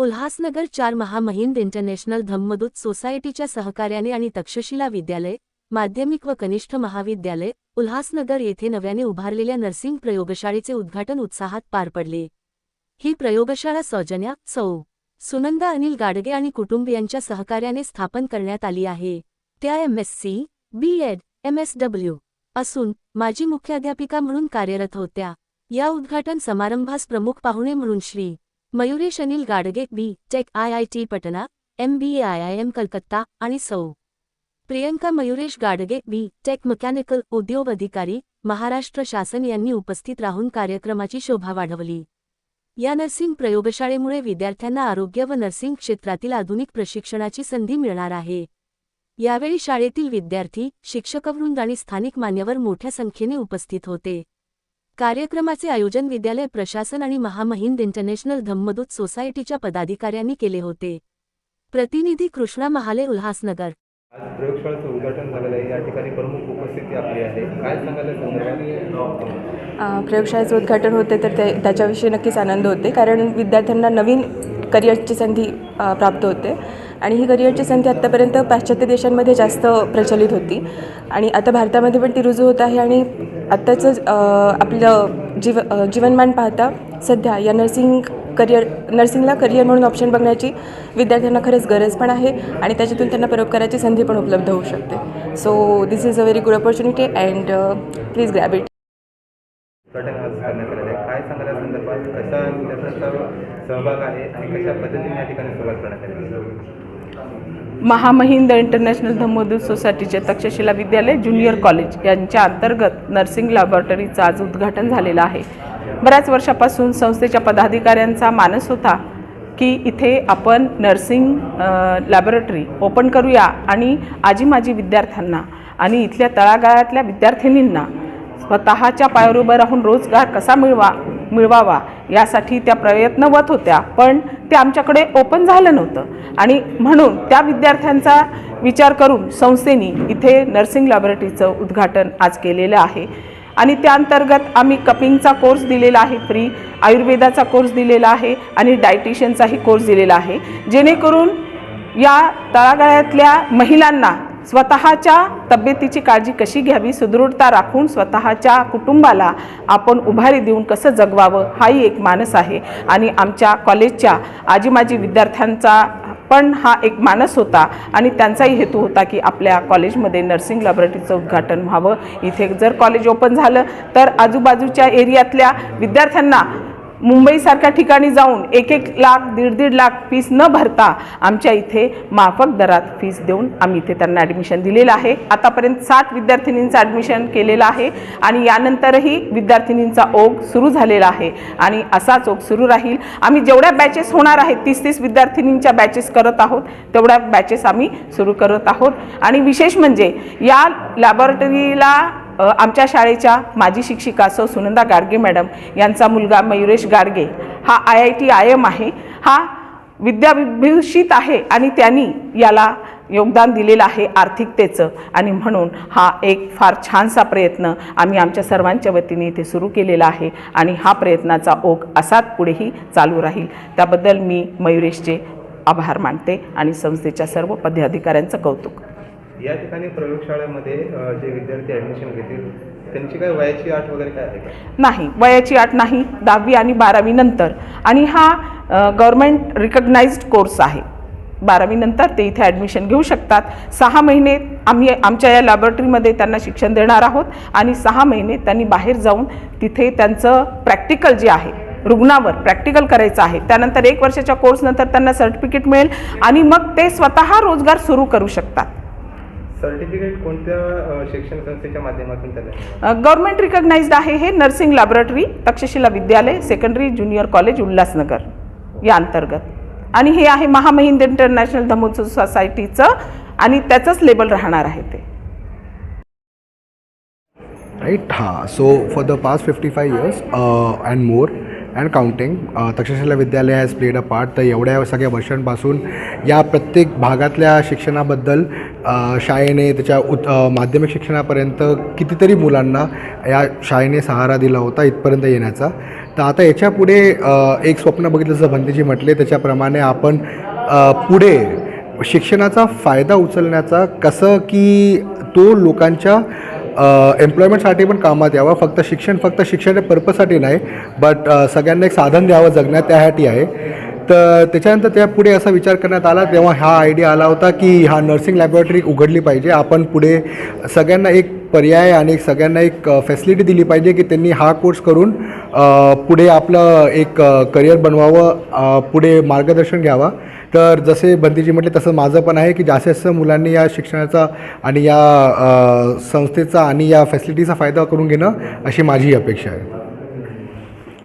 उल्हासनगर चार महामहिंद इंटरनॅशनल धम्मदूत सोसायटीच्या सहकार्याने आणि तक्षशिला विद्यालय माध्यमिक व कनिष्ठ महाविद्यालय उल्हासनगर येथे नव्याने उभारलेल्या नर्सिंग प्रयोगशाळेचे उद्घाटन उत्साहात पार पडले. ही प्रयोगशाळा सौजन्या सौ. सुनंदा अनिल गाडगे आणि कुटुंबियांच्या सहकार्याने स्थापन करण्यात आली आहे. त्या M S C B Ed M S W असून माजी मुख्याध्यापिका म्हणून कार्यरत होत्या. या उद्घाटन समारंभास प्रमुख पाहुणे म्हणून Shri. Mayuresh Anil Gadge B. Tech I I T Patna M. B. A. I. I. M. Calcutta आणि सौ. Priyanka Mayuresh Gadge B. Tech mechanical उद्योग अधिकारी महाराष्ट्र शासन यांनी उपस्थित राहून कार्यक्रमाची शोभा वाढवली. या नर्सिंग प्रयोगशाळेमुळे विद्यार्थ्यांना आरोग्य व नर्सिंग क्षेत्रातील आधुनिक प्रशिक्षणाची संधी मिळणार आहे. यावेळी शाळेतील विद्यार्थी शिक्षकवृंद आणि स्थानिक मान्यवर मोठ्या संख्येने उपस्थित होते. कार्यक्रमाचे आयोजन विद्यालय प्रशासन आणि महामहिंद इंटरनॅशनल धम्मदूत सोसायटीच्या पदाधिकाऱ्यांनी केले होते. प्रतिनिधी कृष्णा महाले उल्हासनगर. आज प्रयोगशाळेचं उद्घाटन झालेलं आहे. या ठिकाणी प्रमुख उपस्थिती आपली आहे. काय सांगायला प्रयोगशाळेचं उद्घाटन होते तर ते त्याच्याविषयी नक्कीच आनंद होते. कारण विद्यार्थ्यांना नवीन करिअरची संधी प्राप्त होते. आणि ही करिअरची संधी आत्तापर्यंत पाश्चात्य देशांमध्ये जास्त प्रचलित होती. आणि आता भारतामध्ये पण ती रुजू होत आहे आणि आत्ताचं आपलं जीव जीवनमान पाहता सध्या या नर्सिंग करिअर नर्सिंगला करिअर म्हणून ऑप्शन बघण्याची विद्यार्थ्यांना खरंच गरज पण आहे आणि त्याच्यातून त्यांना परोपकाराची संधी पण उपलब्ध होऊ शकते. So this is a very good opportunity and please grab it काय सांगायला संदर्भात? कशा विद्यार्थ्यांचा सहभाग आहे आणि कशा पद्धतीने या ठिकाणी सुरुवात करण्यात आली? महामहिंद इंटरनॅशनल धम्मोदूत सोसायटीचे तक्षशिला विद्यालय ज्युनियर कॉलेज यांच्या अंतर्गत नर्सिंग लॅबॉरेटरीचं आज उद्घाटन झालेलं आहे. बऱ्याच वर्षापासून संस्थेच्या पदाधिकाऱ्यांचा मानस होता की इथे आपण नर्सिंग लॅबॉरेटरी ओपन करूया आणि आजी माजी विद्यार्थ्यांना आणि इथल्या तळागाळातल्या विद्यार्थिनींना स्वतःच्या पायावर उभं राहून रोजगार कसा मिळवा मिळवावा यासाठी त्या प्रयत्नवत होत्या. पण ते आमच्याकडे ओपन झालं नव्हतं. आणि म्हणून त्या विद्यार्थ्यांचा विचार करून संस्थेने इथे नर्सिंग लॅबोरेटरीचं उद्घाटन आज केलेलं आहे. आणि त्या अंतर्गत आम्ही कपिंगचा कोर्स दिलेला आहे फ्री आयुर्वेदाचा कोर्स दिलेला आहे आणि डायटिशियनचाही कोर्स दिलेला आहे. जेणेकरून या तळागाळातल्या महिलांना स्वतःच्या तब्येतीची काळजी कशी घ्यावी सुदृढता राखून स्वतःच्या कुटुंबाला आपण उभारी देऊन कसं जगवावं हाही एक मानस आहे. आणि आमच्या कॉलेजच्या आजी माजी विद्यार्थ्यांचा पण हा एक मानस होता आणि त्यांचाही हेतू होता की आपल्या कॉलेजमध्ये नर्सिंग लॅबोरेटरीचं उद्घाटन व्हावं. इथे जर कॉलेज ओपन झालं तर आजूबाजूच्या एरियातल्या विद्यार्थ्यांना मुंबईसारख्या ठिकाणी जाऊन एक एक लाख दीड दीड लाख फीस न भरता आमच्या इथे माफक दरात फीस देऊन आम्ही इथे त्यांना ॲडमिशन दिलेलं आहे. आतापर्यंत साठ विद्यार्थिनींचं ॲडमिशन केलेलं आहे आणि यानंतरही विद्यार्थिनींचा ओघ सुरू झालेला आहे आणि असाच ओघ सुरू राहील. आम्ही जेवढ्या बॅचेस होणार आहेत तीस तीस विद्यार्थिनींच्या बॅचेस करत आहोत तेवढ्या बॅचेस आम्ही सुरू करत आहोत. आणि विशेष म्हणजे या लॅबॉरेटरीला आमच्या शाळेच्या माजी शिक्षिका सौ सुनंदा गाडगे मॅडम यांचा मुलगा मयुरेश गाडगे हा I I T I M आहे. हा विद्याविभूषित आहे आणि त्यांनी याला योगदान दिलेलं आहे आर्थिकतेचं. आणि म्हणून हा एक फार छानसा प्रयत्न आम्ही आमच्या सर्वांच्या वतीने इथे सुरू केलेला आहे आणि हा प्रयत्नाचा ओघ असाच पुढेही चालू राहील. त्याबद्दल मी मयुरेशचे आभार मानते आणि संस्थेच्या सर्व पदाधिकाऱ्यांचं कौतुक. या ठिकाणी प्रयोगशाळेमध्ये जे विद्यार्थी ॲडमिशन घेतील त्यांची काय वयाची आठ वगैरे काय आहे का? नाही वयाची आठ नाही दहावी आणि बारावी नंतर. आणि हा गव्हर्मेंट रिकग्नाइज्ड कोर्स आहे. बारावीनंतर ते इथे ॲडमिशन घेऊ शकतात. सहा महिने आम्ही आमच्या या लॅबोरेटरीमध्ये त्यांना शिक्षण देणार आहोत आणि सहा महिने त्यांनी बाहेर जाऊन तिथे त्यांचं प्रॅक्टिकल जे आहे रुग्णावर प्रॅक्टिकल करायचं आहे. त्यानंतर एक वर्षाच्या कोर्सनंतर त्यांना सर्टिफिकेट मिळेल आणि मग ते स्वतः रोजगार सुरू करू शकतात. सर्टिफिकेट कोणत्या शिक्षण संस्थेच्या माध्यमातून त्याला गव्हर्मेंट रिकग्नाइज्ड आहे हे नर्सिंग लॅबॉरेटरी तक्षशिला विद्यालय सेकंडरी ज्युनियर कॉलेज उल्हासनगर. या अंतर्गत. आणि हे आहे महामहिंद इंटरनॅशनल धमोत्सव सोसायटीचं आणि त्याचंच लेबल राहणार आहे ते. Right ha so for the past 55 years uh, and more and counting Takshashila Vidyalaya has played a part तर एवढ्या सगळ्या वर्षांपासून या प्रत्येक भागातल्या शिक्षणाबद्दल शाळेने त्याच्या उत माध्यमिक शिक्षणापर्यंत कितीतरी मुलांना या शाळेने सहारा दिला होता इथपर्यंत येण्याचा. तर आता याच्यापुढे एक स्वप्न बघितलं जसं भंतेजी म्हटले त्याच्याप्रमाणे आपण पुढे शिक्षणाचा फायदा उचलण्याचा कसं की तो लोकांच्या एम्प्लॉयमेंटसाठी पण कामात यावं. फक्त शिक्षण फक्त शिक्षणाच्या पर्पजसाठी नाही बट सगळ्यांना एक साधन द्यावं जगण्यात त्यासाठी आहे. तर त्याच्यानंतर त्या पुढे असा विचार करण्यात आला तेव्हा हा आयडिया आला होता की हा नर्सिंग लॅबॉरेटरी उघडली पाहिजे. आपण पुढे सगळ्यांना एक पर्याय आणि सगळ्यांना एक फॅसिलिटी दिली पाहिजे की त्यांनी हा कोर्स करून पुढे आपलं एक करिअर बनवावं पुढे मार्गदर्शन घ्यावं. तर जसे बंदीजी म्हटले तसं माझं पण आहे की जास्तीत जास्त मुलांनी या शिक्षणाचा आणि या संस्थेचा आणि या फॅसिलिटीचा फायदा करून घेणं अशी माझी अपेक्षा आहे.